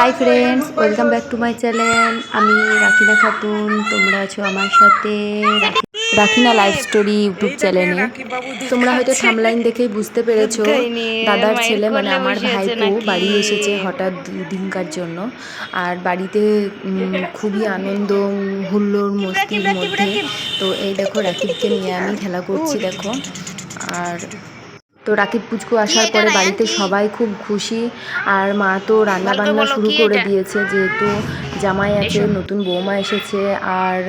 Hi friends welcome back to my channel আমি রাখিনা খাতুন তোমরা আছো আমার সাথে। রাখিনা লাইফ স্টোরি ইউটিউব চ্যানেলে তোমরা হয়তো সামলাইন দেখেই বুঝতে পেরেছ দাদার ছেলে মানে আমার ভাইপো বাড়ি এসেছে হঠাৎ দিনকার জন্য। আর বাড়িতে খুবই আনন্দ উম, হুল্লোড় মস্তির মধ্যে। তো এই দেখো রাকিবকে নিয়ে আমি খেলা করছি দেখো। আর তো রাকিব পুচকু আসার পরে বাড়িতে সবাই খুব খুশি। আর মা তো রান্না বান্না শুরু করে দিয়েছে যেহেতু জামাই আছে নতুন বৌমা এসেছে আর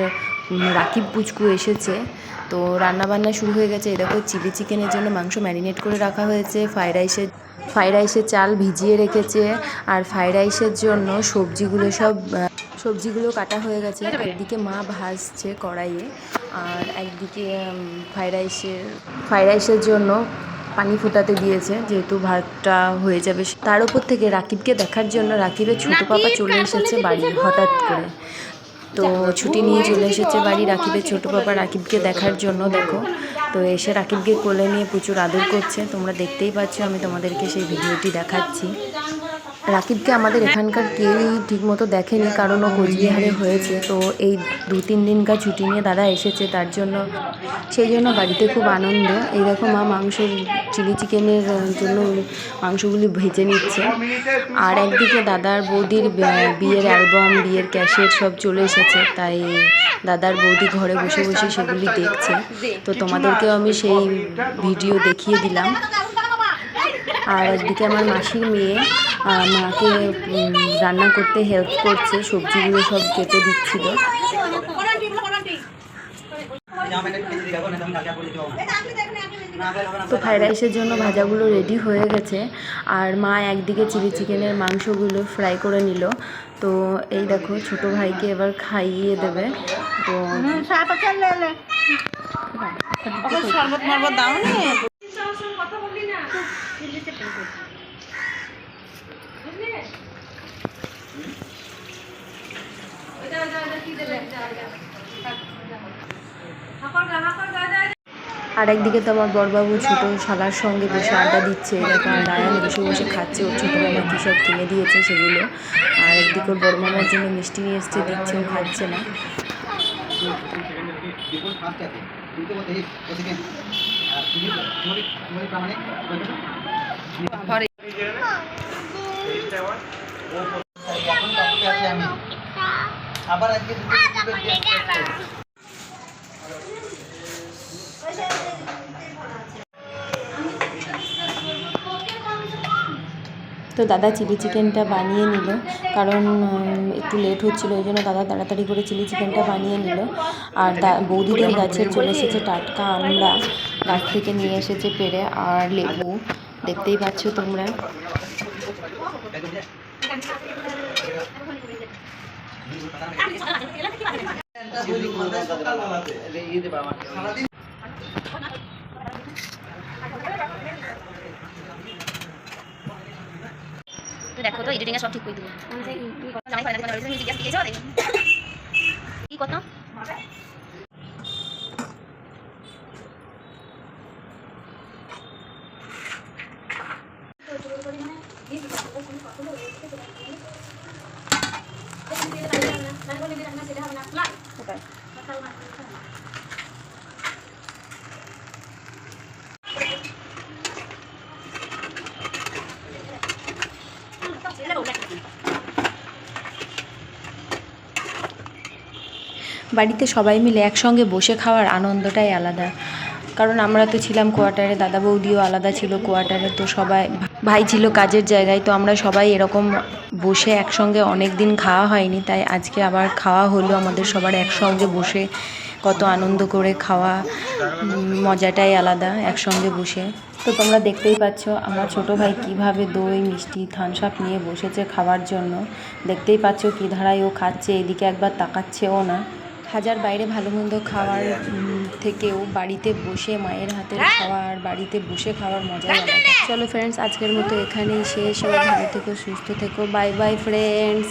রাকিব পুচকু এসেছে। তো রান্না বান্না শুরু হয়ে গেছে। এরকম চিলি চিকেনের জন্য মাংস ম্যারিনেট করে রাখা হয়েছে। ফ্রাইড রাইসের ফ্রাইড রাইসের চাল ভিজিয়ে রেখেছে। আর ফ্রাইড রাইসের জন্য সবজিগুলো সব সবজিগুলো কাটা হয়ে গেছে। একদিকে মা ভাজছে কড়াইয়ে। আর একদিকে ফ্রাইড রাইসের ফ্রাইড রাইসের জন্য পানি ফুটাতে দিয়েছে যেহেতু ভাতটা হয়ে যাবে। তার উপর থেকে রাকিবকে দেখার জন্য রাকিবের ছোটো পাপা চলে এসেছে বাড়ি হঠাৎ করে। তো ছুটি নিয়ে চলে এসেছে বাড়ি রাকিবের ছোটো পাপা রাকিবকে দেখার জন্য দেখো। তো এসে রাকিবকে কোলে নিয়ে প্রচুর আদর করছে। তোমরা দেখতেই পাচ্ছ আমি তোমাদেরকে সেই ভিডিওটি দেখাচ্ছি। রাকিবকে আমাদের এখানকার কেউই ঠিকমতো দেখেনি, কারণ ও কোচবিহারে হয়েছে। তো এই দু তিন দিনকার ছুটি নিয়ে দাদা এসেছে, তার জন্য সেই জন্য বাড়িতে খুব আনন্দ। এই দেখো মা মাংসের চিলি চিকেনের জন্য মাংসগুলি ভেজে নিচ্ছে। আর একদিকে দাদার বৌদির বিয়ের অ্যালবাম, বিয়ের ক্যাসেট সব চলে এসেছে, তাই দাদার বৌদি ঘরে বসে বসে সেগুলি দেখছে। তো তোমাদেরকেও আমি সেই ভিডিও দেখিয়ে দিলাম। আর একদিকে আমার মাসির মেয়ে মাকে রান্না করতে হেল্প করছে সবজিগুলো সব কেটে দিচ্ছিল। তো ফ্রাইড রাইসের জন্য ভাজাগুলো রেডি হয়ে গেছে। আর মা একদিকে চিলি চিকেনের মাংসগুলো ফ্রাই করে নিল। তো এই দেখো ছোট ভাইকে এবার খাইয়ে দেবে। তো আর একদিকে তো আমার বড়বাবু ছোট শালার সঙ্গে বসে আড্ডা দিচ্ছে এরকম রায়ান বসে বসে খাচ্ছে, ওর ছোটো মামা কী সব কিনে দিয়েছে সেগুলো। আর একদিকে ওর বড় মামার জন্য মিষ্টি নিয়ে এসছে, দিচ্ছে, ও খাচ্ছে না। আবার আজকে। তো দাদা চিলি চিকেনটা বানিয়ে নিল কারণ একটু লেট হচ্ছিল ওই জন্য দাদা তাড়াতাড়ি করে চিলি চিকেনটা বানিয়ে নিল। আর দা বৌদিদের গাছের চলে এসেছে টাটকা আমরা গাছ থেকে নিয়ে এসেছে পেরে আর লেবু। দেখতেই পাচ্ছ তোমরা। দেখো তো এডিটিং সব ঠিক করে দেবো। জামাই না তোমার তুমি জিজ্ঞাসা দিয়েছ দেখি কি কথা? বাড়িতে সবাই মিলে একসঙ্গে বসে খাওয়ার আনন্দটাই আলাদা। কারণ আমরা তো ছিলাম কোয়ার্টারে, দাদা বৌদিও আলাদা ছিল কোয়ার্টারে, তো সবাই ভাই ছিল কাজের জায়গায়, তো আমরা সবাই এরকম বসে একসঙ্গে অনেক দিন খাওয়া হয়নি, তাই আজকে আবার খাওয়া হলো, আমাদের সবার একসঙ্গে বসে কত আনন্দ করে খাওয়া মজাটাই আলাদা, একসঙ্গে বসে। তো তোমরা দেখতেই পাচ্ছ, আমার ছোট ভাই কীভাবে দই, মিষ্টি থামস আপ নিয়ে বসেছে খাওয়ার জন্য। দেখতেই পাচ্ছ কি ধারায় ও খাচ্ছে, এদিকে একবার তাকাচ্ছেও না। হাজার বাইরে ভালো মন্দ খাওয়ার থেকেও বাড়িতে বসে মায়ের হাতের খাওয়ার বাড়িতে বসে খাওয়ার মজা চলো ফ্রেন্ডস আজকের মতো এখানেই শেষ। সবাই ভালো থেকো, সুস্থ থেকো। Bye bye friends